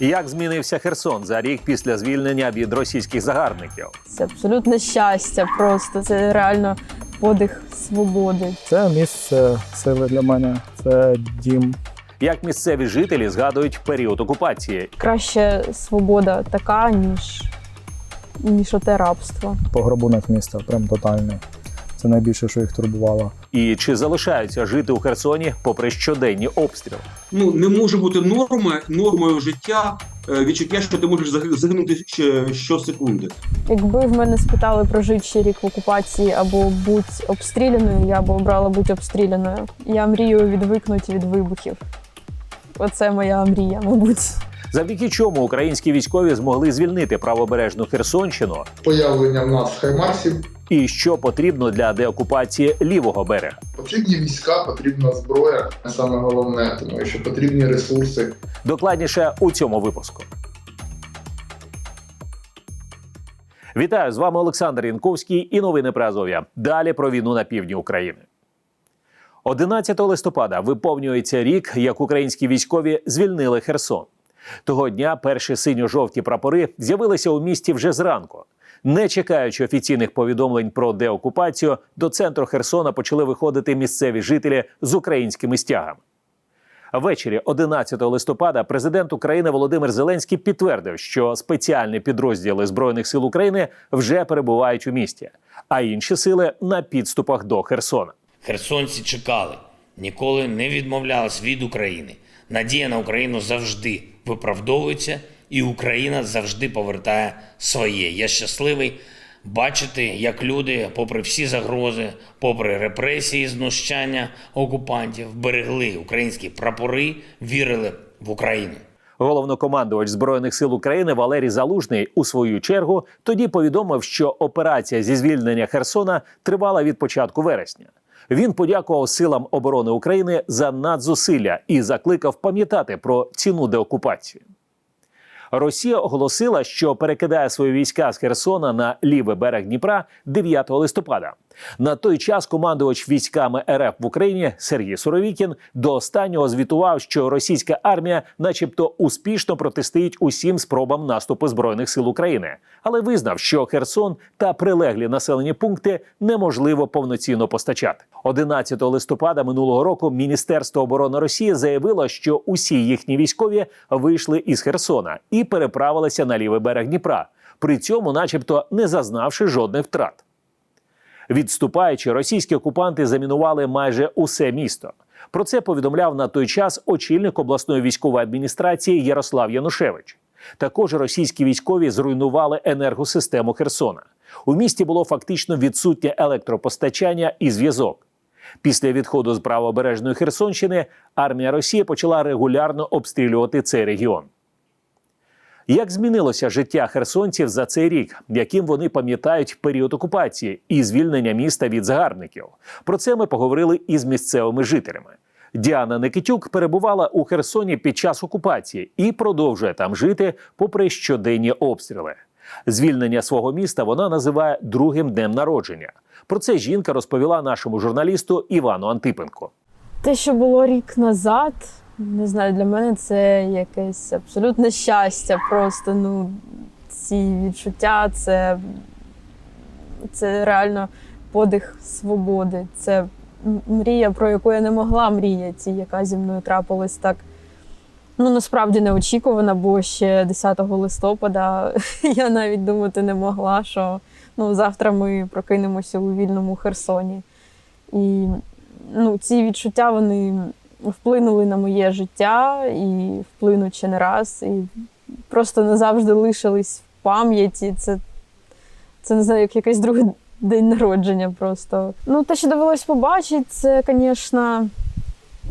Як змінився Херсон за рік після звільнення від російських загарбників? Це абсолютне щастя. Просто це реально подих свободи. Це місце сили для мене, це дім. Як місцеві жителі згадують період окупації? Краще свобода така, ніж, ніж оте рабство. Пограбунок міста, прям тотальний. Це найбільше, що їх турбувало. І чи залишаються жити у Херсоні попри щоденні обстріли? ну не може бути норми, нормою життя е, відчуття, що ти можеш заги- загинути ще щосекунди. Якби в мене спитали прожити ще рік в окупації або бути обстріляною, я б обрала бути обстріляною. Я мрію відвикнути від вибухів. Оце моя мрія, мабуть. Завдяки чому українські військові змогли звільнити правобережну Херсонщину, появлення в нас хаймарсів. І що потрібно для деокупації лівого берега? Потрібні війська, потрібна зброя. Саме головне, тому що потрібні ресурси. Докладніше у цьому випуску. Вітаю з вами Олександр Янковський і новини про Азов'я. Далі про війну на півдні України. 11 листопада виповнюється рік, як українські військові звільнили Херсон. Того дня перші синьо-жовті прапори з'явилися у місті вже зранку. Не чекаючи офіційних повідомлень про деокупацію, до центру Херсона почали виходити місцеві жителі з українськими стягами. Ввечері 11 листопада президент України Володимир Зеленський підтвердив, що спеціальні підрозділи збройних сил України вже перебувають у місті, а інші сили на підступах до Херсона. Херсонці чекали, ніколи не відмовлялись від України. Надія на Україну завжди виправдовується, і Україна завжди повертає своє. Я щасливий бачити, як люди, попри всі загрози, попри репресії, знущання окупантів, берегли українські прапори, вірили в Україну. Головнокомандувач збройних сил України Валерій Залужний у свою чергу тоді повідомив, що операція зі звільнення Херсона тривала від початку вересня. Він подякував силам оборони України за надзусилля і закликав пам'ятати про ціну деокупації. Росія оголосила, що перекидає свої війська з Херсона на лівий берег Дніпра 9 листопада. На той час командувач військами РФ в Україні Сергій Суровікін до останнього звітував, що російська армія, начебто, успішно протистоїть усім спробам наступу збройних сил України, але визнав, що Херсон та прилеглі населені пункти неможливо повноцінно постачати. 11 листопада минулого року Міністерство оборони Росії заявило, що усі їхні військові вийшли із Херсона і переправилися на лівий берег Дніпра, при цьому, начебто, не зазнавши жодних втрат. Відступаючи, російські окупанти замінували майже усе місто. Про це повідомляв на той час очільник обласної військової адміністрації Ярослав Янушевич. Також російські військові зруйнували енергосистему Херсона. У місті було фактично відсутнє електропостачання і зв'язок. Після відходу з правобережної Херсонщини армія Росії почала регулярно обстрілювати цей регіон. Як змінилося життя херсонців за цей рік, яким вони пам'ятають період окупації і звільнення міста від загарбників? Про це ми поговорили із місцевими жителями. Діана Никитюк перебувала у Херсоні під час окупації і продовжує там жити, попри щоденні обстріли. Звільнення свого міста вона називає другим днем народження. Про це жінка розповіла нашому журналісту Івану Антипенко. Те, що було рік назад, не знаю, для мене це якесь абсолютне щастя. Просто ну, ці відчуття, це, це реально подих свободи. Це мрія, про яку я не могла мріяти, яка зі мною трапилась так. Ну, насправді неочікувана, бо ще 10 листопада я навіть думати не могла, що ну, завтра ми прокинемося у вільному Херсоні. І ну, ці відчуття вони вплинули на моє життя і вплинуть ще не раз. І просто назавжди лишились в пам'яті. Це, це не знаю, як якийсь другий день народження просто. Ну, те, що довелось побачити, це, звісно,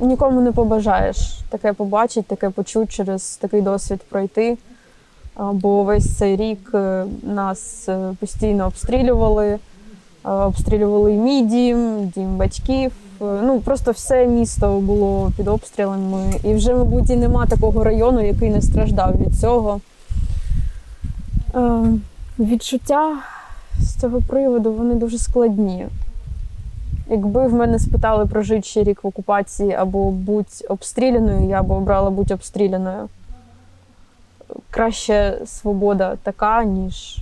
нікому не побажаєш таке побачити, таке почути через такий досвід пройти. Бо весь цей рік е, нас е, постійно обстрілювали. Е, Обстрілювали мій дім, дім батьків. Е, Ну просто все місто було під обстрілами. І вже, мабуть, і нема такого району, який не страждав від цього. Е, Відчуття з цього приводу вони дуже складні. Якби в мене спитали прожити ще рік в окупації або бути обстріляною, я б обрала бути обстріляною. краще свобода така, ніж,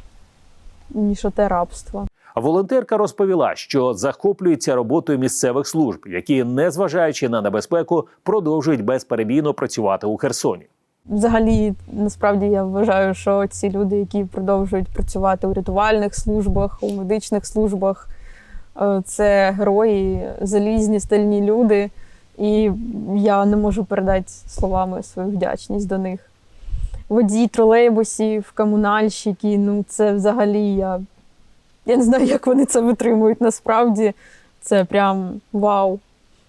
ніж оте рабство. Волонтерка розповіла, що захоплюється роботою місцевих служб, які, незважаючи на небезпеку, продовжують безперебійно працювати у Херсоні. Взагалі, насправді я вважаю, що ці люди, які продовжують працювати у рятувальних службах, у медичних службах, е, це герої, залізні, стильні люди. І я не можу передати словами свою вдячність до них. Водій тролейбусів, комунальщики, ну це взагалі я. Я не знаю, як вони це витримують. Насправді це прям вау.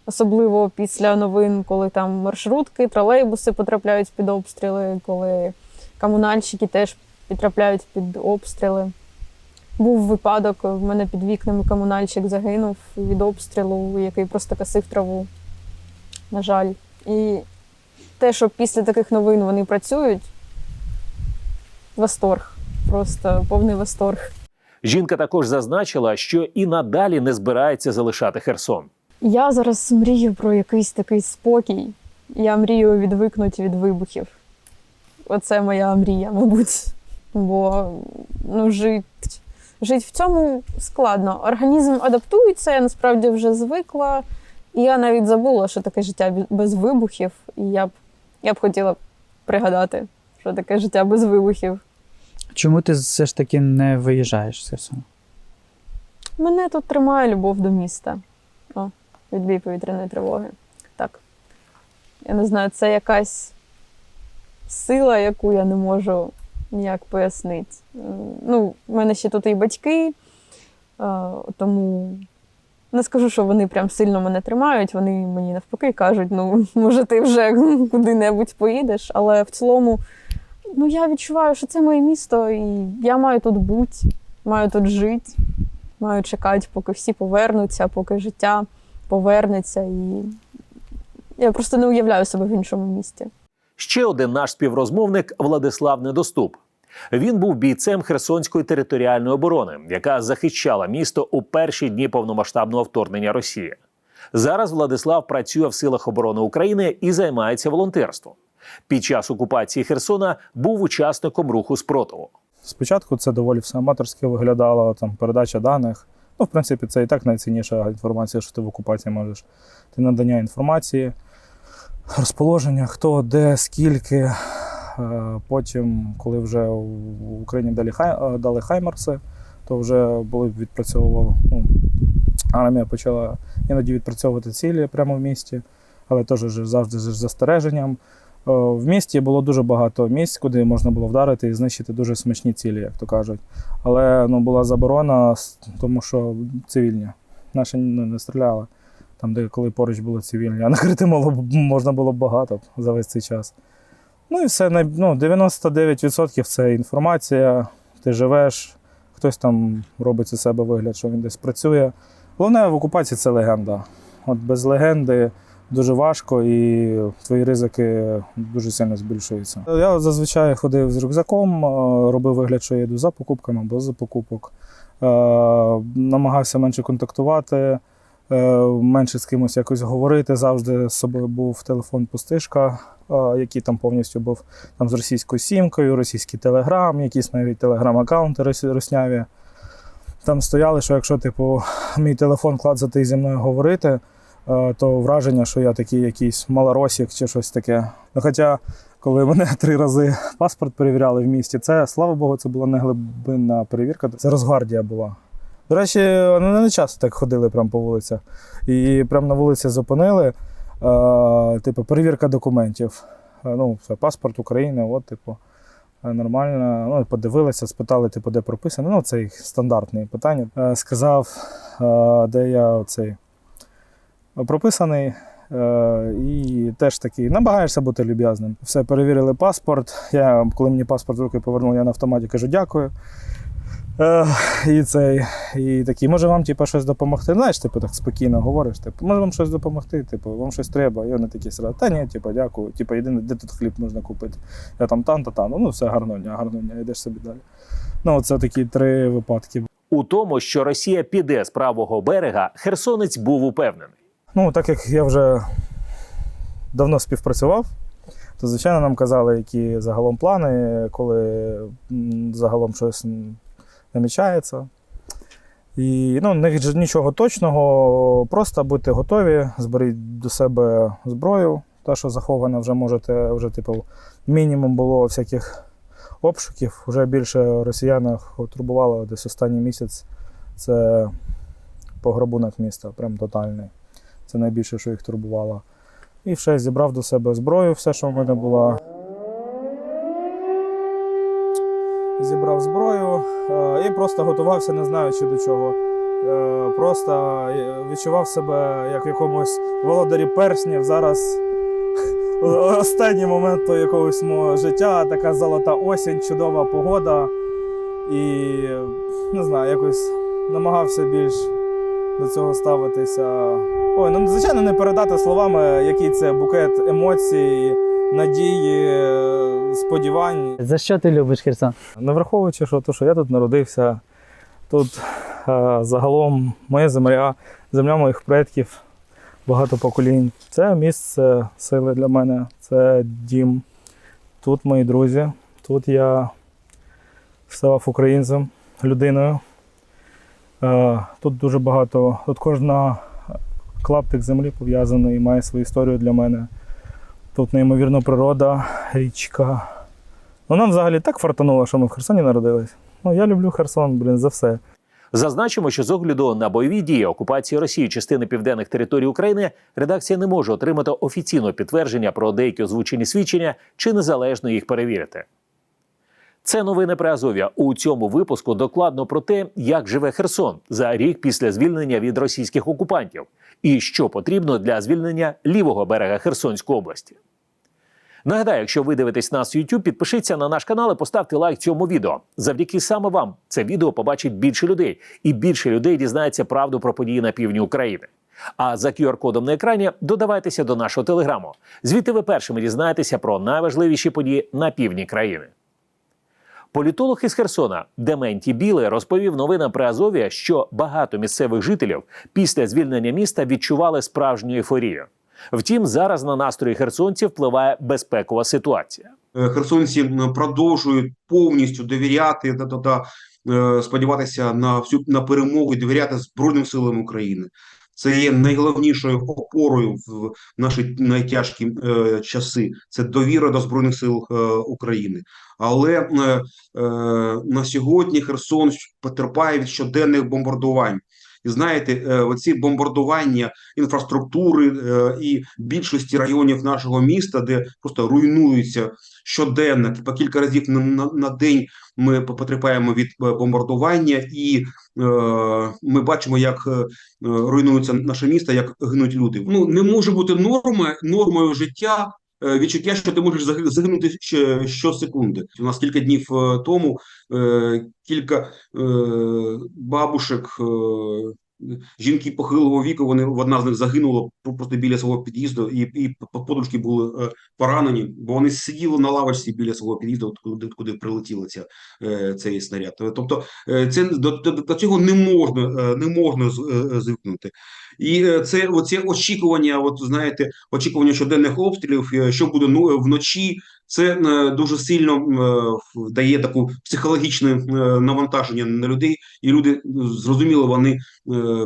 Особливо після новин, коли там маршрутки, тролейбуси потрапляють під обстріли, коли комунальщики теж потрапляють під обстріли. Був випадок, в мене під вікнами комунальщик загинув від обстрілу, який просто косив траву. На жаль. І те, що після таких новин вони працюють, восторг. Просто повний восторг. Жінка також зазначила, що і надалі не збирається залишати Херсон. Я зараз мрію про якийсь такий спокій. Я мрію відвикнути від вибухів. Оце моя мрія, мабуть. Бо ну, жити жить в цьому складно. Організм адаптується, я насправді вже звикла. І я навіть забула, що таке життя без вибухів. І я б, я б хотіла пригадати, що таке життя без вибухів. Чому ти все ж таки не виїжджаєш з Херсону? Мене тут тримає любов до міста. О, відбій повітряної тривоги. Так. Я не знаю, це якась сила, яку я не можу ніяк пояснити. Ну, в мене ще тут і батьки, тому не скажу, що вони прям сильно мене тримають. Вони мені навпаки кажуть, ну, може, ти вже куди-небудь поїдеш, але в цілому. Ну, я відчуваю, що це моє місто, і я маю тут бути, маю тут жити маю чекати, поки всі повернуться, поки життя повернеться. І я просто не уявляю себе в іншому місті. Ще один наш співрозмовник Владислав Недоступ. Він був бійцем Херсонської територіальної оборони, яка захищала місто у перші дні повномасштабного вторгнення Росії. Зараз Владислав працює в силах оборони України і займається волонтерством. Під час окупації Херсона був учасником руху спротиву. Спочатку це доволі все аматорськи виглядало, там передача даних. Ну, в принципі, це і так найцінніша інформація, що ти в окупації можеш. Ти надання інформації, розположення, хто, де, скільки. Е, Потім, коли вже в Україні дали, хай, е, дали Хаймарси, то вже були відпрацьовував. Ну, армія почала іноді відпрацьовувати цілі прямо в місті, але теж завжди з застереженням. Е, В місті було дуже багато місць, куди можна було вдарити і знищити дуже смачні цілі, як то кажуть. Але ну, була заборона, тому що цивільні. Наші ну, не стріляли. Там, де коли поруч були цивільні, а накрити мало, можна було багато за весь цей час. Ну і все, ну, 99% це інформація, ти живеш, хтось там робить у себе вигляд, що він десь працює. Головне в окупації це легенда. От без легенди дуже важко і твої ризики дуже сильно збільшуються. Я зазвичай ходив з рюкзаком, е, робив вигляд, що я йду за покупками або за покупок. Е, Намагався менше контактувати, е, менше з кимось якось говорити. Завжди з собою був телефон пустишка, який там повністю був там з російською сімкою, російський телеграм, якісь навіть телеграм-аккаунти рос- русняві. Там стояли, що якщо типу, мій телефон клацати і зі мною говорити, то враження, що я такий якийсь малоросік чи щось таке. Ну, хоча, коли мене три рази паспорт перевіряли в місті, це, слава Богу, це була не глибинна перевірка, це Росгвардія була. До речі, вони не часто так ходили прямо по вулицях. І прямо на вулиці зупинили, е, типу, перевірка документів. Е, Ну, все, паспорт України, от, типу, е, нормально. Ну, подивилися, спитали, типу, де прописано. Ну, це їх стандартне питання. Е, Сказав, е, де я цей прописаний. Е, І теж такий, намагаєшся бути люб'язним. Все, перевірили паспорт. Я, коли мені паспорт в руки повернув, я на автоматі кажу дякую. Е, і цей, і такий, може вам типу, щось допомогти? Знаєш, типу, так спокійно говориш, типу, може вам щось допомогти, типу, вам щось треба. І вони такі сразу, та ні, типу, дякую. Типу, єдине, де тут хліб можна купити. Я там там та там. Ну, все гарно дня, гарно йдеш собі далі. Ну, це такі три випадки. У тому, що Росія піде з правого берега, херсонець був упевнений. Ну, так як я вже давно співпрацював, то звичайно нам казали, які загалом плани, коли загалом щось намічається. І ну, не нічого точного, просто будьте готові, зберіть до себе зброю, та, що захована, вже можете, вже, типу, мінімум було всяких обшуків. Вже більше росіянах турбувало десь останній місяць. Це пограбунок міста, прям тотальний. Це найбільше, що їх турбувало. І ще зібрав до себе зброю, все, що в мене було. Зібрав зброю е, і просто готувався, не знаючи до чого. Е, Просто е, відчував себе як в якомусь володарі перснів. Зараз останній момент якогось мого життя, така золота осінь, чудова погода. І не знаю, якось намагався більш до цього ставитися. Ой, ну звичайно, не передати словами, який це букет емоцій, надії, сподівань. За що ти любиш Херсон? Не враховуючи, що, то, що я тут народився, тут е, загалом моя земля, земля моїх предків, багато поколінь. Це місце сили для мене, це дім. Тут мої друзі, тут я ставав українцем, людиною. Е, тут дуже багато, тут кожна клаптик землі пов'язаний і має свою історію для мене. Тут неймовірна природа, річка. Ну, нам взагалі так фартануло, що ми в Херсоні народились. Ну, я люблю Херсон, блін, за все. Зазначимо, що з огляду на бойові дії окупації Росії частини південних територій України редакція не може отримати офіційного підтвердження про деякі озвучені свідчення чи незалежно їх перевірити. Це новини при Азов'я. У цьому випуску докладно про те, як живе Херсон за рік після звільнення від російських окупантів, і що потрібно для звільнення лівого берега Херсонської області. Нагадаю, якщо ви дивитесь нас в YouTube, підпишіться на наш канал і поставте лайк цьому відео. Завдяки саме вам це відео побачить більше людей, і більше людей дізнається правду про події на півдні України. А за QR-кодом на екрані додавайтеся до нашого телеграму. Звідти ви першими дізнаєтеся про найважливіші події на півдні країни. Політолог із Херсона Дементі Біле розповів новинам при Азові, що багато місцевих жителів після звільнення міста відчували справжню ейфорію. Втім, зараз на настрої херсонців впливає безпекова ситуація. Е, Херсонці продовжують повністю довіряти та, та, та сподіватися на всю на перемогу і довіряти Збройним силам України. Це є найголовнішою опорою в наші найтяжкі е, часи. Це довіра до збройних сил е, України. Але е, е, на сьогодні Херсон потерпає від щоденних бомбардувань. І знаєте, е, оці бомбардування інфраструктури е, і більшості районів нашого міста, де просто руйнуються щоденно, по кілька разів на, на, день ми потерпаємо від е, бомбардування, і е, ми бачимо, як руйнується наше місто, як гинуть люди. Ну не може бути норми, нормою життя. Е, Відчуття, що ти можеш заги- загинути щосекунди. У нас кілька днів е, тому е, кілька бабушек, жінки похилого віку, вони одна з них загинула просто біля свого під'їзду, і, і подружки були е, поранені, бо вони сиділи на лавочці біля свого під'їзду, куди, куди прилетіла ця, е, цей снаряд. Тобто е, це до, до, цього не можна, не можна звикнути. І це оці очікування, от знаєте, очікування щоденних обстрілів, що буде ну, вночі. Це е, дуже сильно е, дає таку психологічне е, навантаження на людей, і люди зрозуміло, вони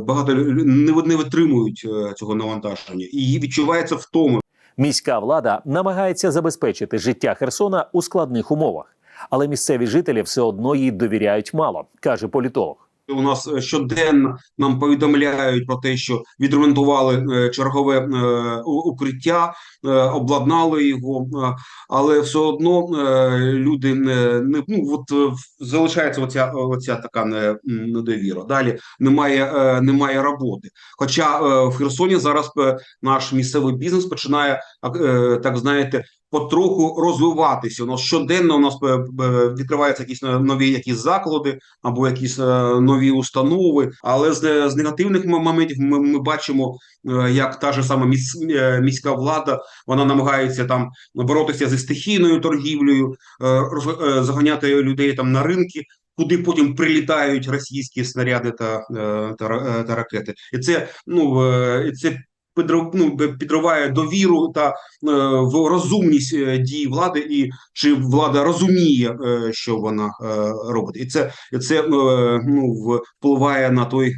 багато не, витримують цього навантаження, і відчувається втома. Міська влада намагається забезпечити життя Херсона у складних умовах, але місцеві жителі все одно їй довіряють мало, каже політолог. У нас е, щоденно нам повідомляють про те, що відремонтували е, чергове е, укриття, обладнали його, але все одно люди не, не ну от залишається оця, оця така недовіра. Далі немає, немає роботи. Хоча в Херсоні зараз наш місцевий бізнес починає так знаєте. Потроху розвиватися. У нас щоденно у нас е, е, відкриваються якісь е, нові якісь заклади, або якісь нові установи. Але з, з негативних моментів ми, ми бачимо, як та ж сама міс, міська влада вона намагається там боротися зі стихійною торгівлею, заганяти людей там на ринки. Куди потім прилітають російські снаряди та, та, та ракети, і це ну і це ну, підриває довіру та е, в розумність е, дій влади, і чи влада розуміє, е, що вона робить, і це це ну впливає на той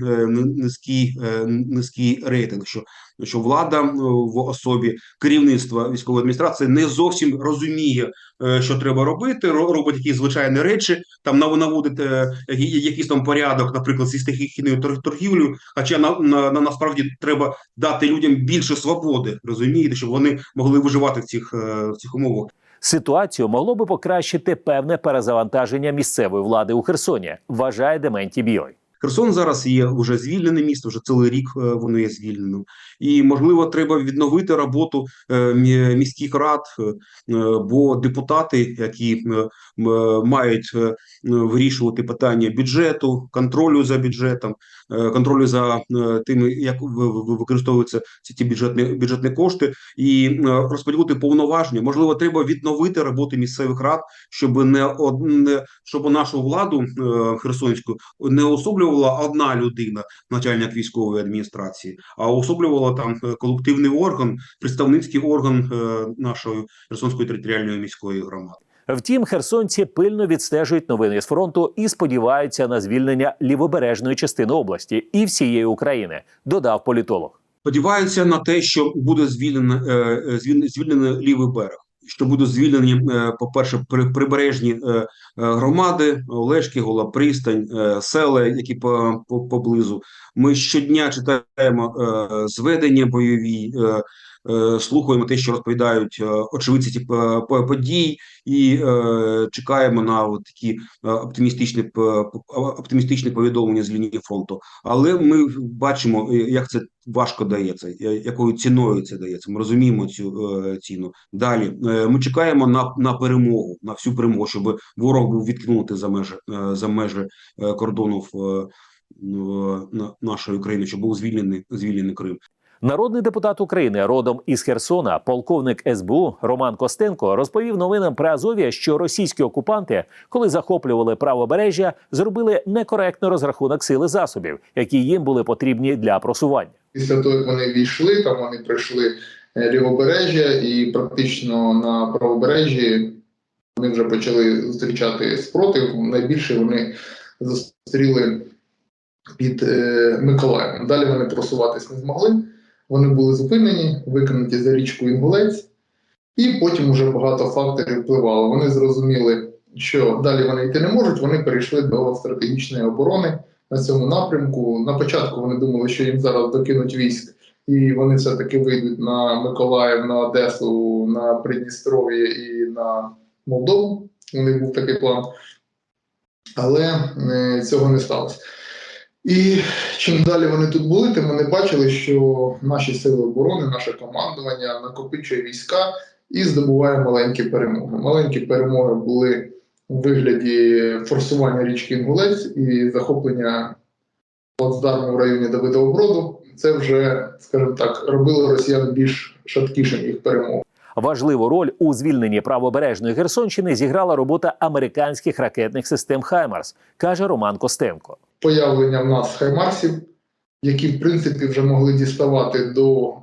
низький низький рейтинг, що що влада е, в особі керівництва військової адміністрації не зовсім розуміє, е, що треба робити, робить якісь звичайні речі, там нав- наводить е, якийсь там порядок, наприклад, зі стихійною тор- торгівлею. Хоча на, на, на насправді треба дати людям більше свободи, розумієте, щоб вони могли виживати в цих, в цих умовах. Ситуацію могло би покращити певне перезавантаження місцевої влади у Херсоні, вважає Дементій Білий. Херсон зараз є вже звільнене місто, вже цілий рік воно є звільненим. І можливо, треба відновити роботу е, міських рад, е, бо депутати, які е, мають вирішувати питання бюджету, контролю за бюджетом, контролю за тим, як використовуються ці ті бюджетні бюджетні кошти, і розподілити повноваження. Можливо, треба відновити роботу місцевих рад, щоб не од- не щоб нашу владу херсонську не особлювала одна людина, начальник військової адміністрації, а особлювала там е, колективний орган, представницький орган е, нашої Херсонської територіальної міської громади. Втім, херсонці пильно відстежують новини з фронту і сподіваються на звільнення лівобережної частини області і всієї України, додав політолог. Сподіваються на те, що буде звільнено е, звіль- звільнений лівий берег. Що будуть звільнені, е, по-перше, при- прибережні е, е, громади, Олешки, Гола Пристань, села, які по, по, поблизу. Ми щодня читаємо зведення бойові, слухаємо те, що розповідають е, очевидці ці по- по- подій, і е, чекаємо на такі е, оптимістичні, оптимістичні повідомлення з лінії фронту. Але ми бачимо, е, як це важко дається, якою ціною це дається. Ми розуміємо цю е, ціну. Далі е, ми чекаємо на, на перемогу, на всю перемогу, щоб ворог був відкинутий за межі е, за межі е, кордонів е, ну, на- нашої країни, щоб був звільнений звільнений Крим. Народний депутат України родом із Херсона, полковник СБУ Роман Костенко розповів новинам при Азові, що російські окупанти, коли захоплювали правобережжя, зробили некоректний розрахунок сили засобів, які їм були потрібні для просування. Після того, як вони війшли, там вони пройшли е, лівобережжя, і практично на правобережжі вони вже почали зустрічати спротив. Найбільше вони зустріли під е, Миколаєвом. Далі вони просуватись не змогли. Вони були зупинені, викинуті за річку Інгулець, і потім вже багато факторів впливало. Вони зрозуміли, що далі вони йти не можуть. Вони перейшли до стратегічної оборони на цьому напрямку. На початку вони думали, що їм зараз докинуть військ, і вони все-таки вийдуть на Миколаїв, на Одесу, на Придністров'я і на Молдову. У них був такий план. Але е, цього не сталося. І чим далі вони тут були, тим вони бачили, що наші сили оборони, наше командування накопичує війська і здобуває маленькі перемоги. Маленькі перемоги були у вигляді форсування річки Інгулець і захоплення плацдарму в районі Давидового Броду. Це вже, скажімо так, робило росіян більш шаткішим їх перемог. Важливу роль у звільненні правобережної Херсонщини зіграла робота американських ракетних систем Хаймарс, каже Роман Костенко. Появлення в нас хаймарсів, які в принципі вже могли діставати до е,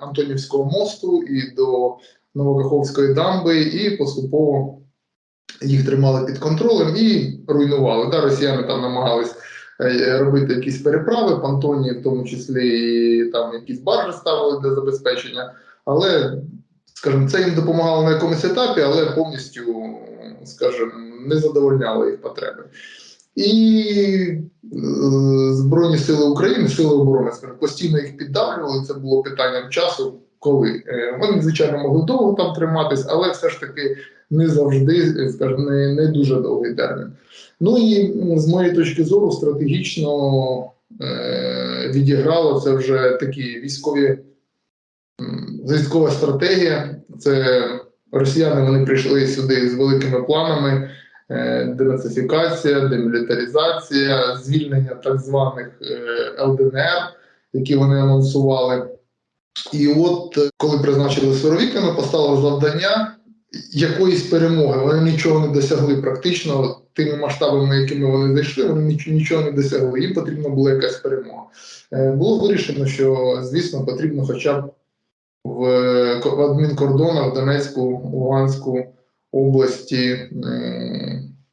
Антонівського мосту і до Новокаховської дамби, і поступово їх тримали під контролем і руйнували. Да, росіяни там намагались е, робити якісь переправи, понтоні, в тому числі і там якісь баржі ставили для забезпечення, але, скажімо, це їм допомагало на якомусь етапі, але повністю, скажімо, не задовольняло їх потреби. І е, Збройні Сили України, Сили оборони, скажімо, постійно їх піддавлювали. Це було питанням часу, коли Е, вони, звичайно, могли довго там триматись, але все ж таки не завжди, скажімо, не, не дуже довгий термін. Ну і з моєї точки зору, стратегічно е, відіграло це вже такі військові м, військова стратегія. Це росіяни вони прийшли сюди з великими планами. е, Денацифікація, демілітаризація, звільнення так званих е, ЛДНР, які вони анонсували. І от коли призначили Суровікіна, постало завдання якоїсь перемоги. Вони нічого не досягли практично тими масштабами, якими вони зайшли, вони ніч- нічого не досягли. Їм потрібна була якась перемога. Е, Було вирішено, що звісно потрібно хоча б в, ко- в адмінкордонах Донецьку, Луганську області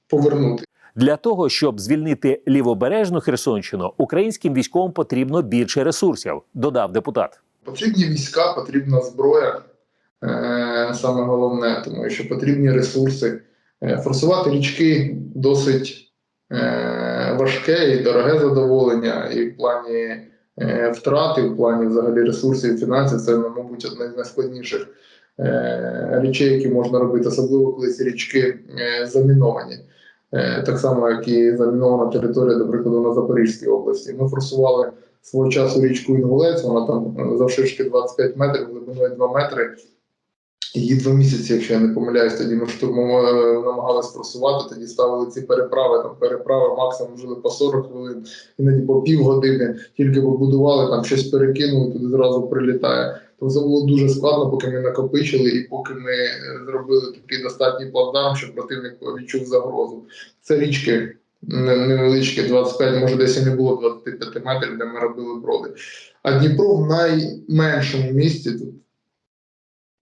повернути. Для того щоб звільнити лівобережну Херсонщину, українським військовим потрібно більше ресурсів, додав депутат. Потрібні війська, потрібна зброя, е, саме головне, тому що потрібні ресурси. Е, форсувати річки досить е, важке і дороге задоволення, і в плані е, втрат, і в плані взагалі ресурсів і фінансів це, ну, мабуть, одне з найскладніших е, речей, які можна робити, особливо коли ці річки е, заміновані. Так само, як і замінована територія, до прикладу, на Запорізькій області. Ми форсували свого часу річку Інгулець, вона там завширшки 25 метрів, глибиною 2 метри. Її два місяці, якщо я не помиляюсь, тоді ми штурмували, намагалися просувати, тоді ставили ці переправи, там переправи максимум жили по 40 хвилин, іноді по півгодини, тільки побудували, там щось перекинули, туди зразу прилітає. Тобто це було дуже складно, поки ми накопичили і поки ми е, зробили такий достатній плацдарм, щоб противник відчув загрозу. Це річки не- невеличкі, 25, може десь і не було 25 метрів, де ми робили броди. А Дніпро в найменшому місці тут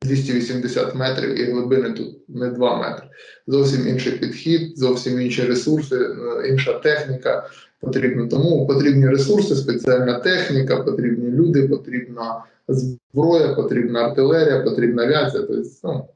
280 метрів і глибини тут не 2 метри. Зовсім інший підхід, зовсім інші ресурси, е, інша техніка потрібна. Тому потрібні ресурси, спеціальна техніка, потрібні люди, потрібна зброя, потрібна артилерія, потрібна авіація. Тобто, ну,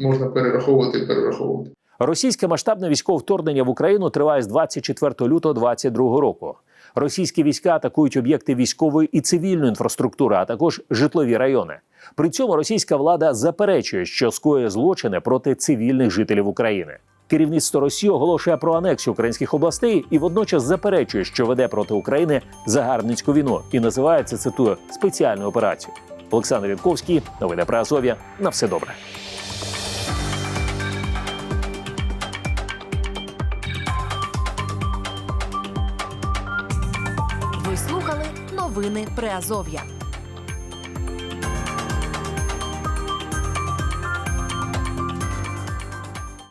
можна перераховувати і перераховувати. Російське масштабне військове вторгнення в Україну триває з 24 лютого 2022 року. Російські війська атакують об'єкти військової і цивільної інфраструктури, а також житлові райони. При цьому російська влада заперечує, що скоює злочини проти цивільних жителів України. Керівництво Росії оголошує про анексію українських областей і водночас заперечує, що веде проти України загарбницьку війну і називає це цитую спеціальну операцію. Олександр Вітковський, новини про Азов'я. На все добре. Новини Приазов'я.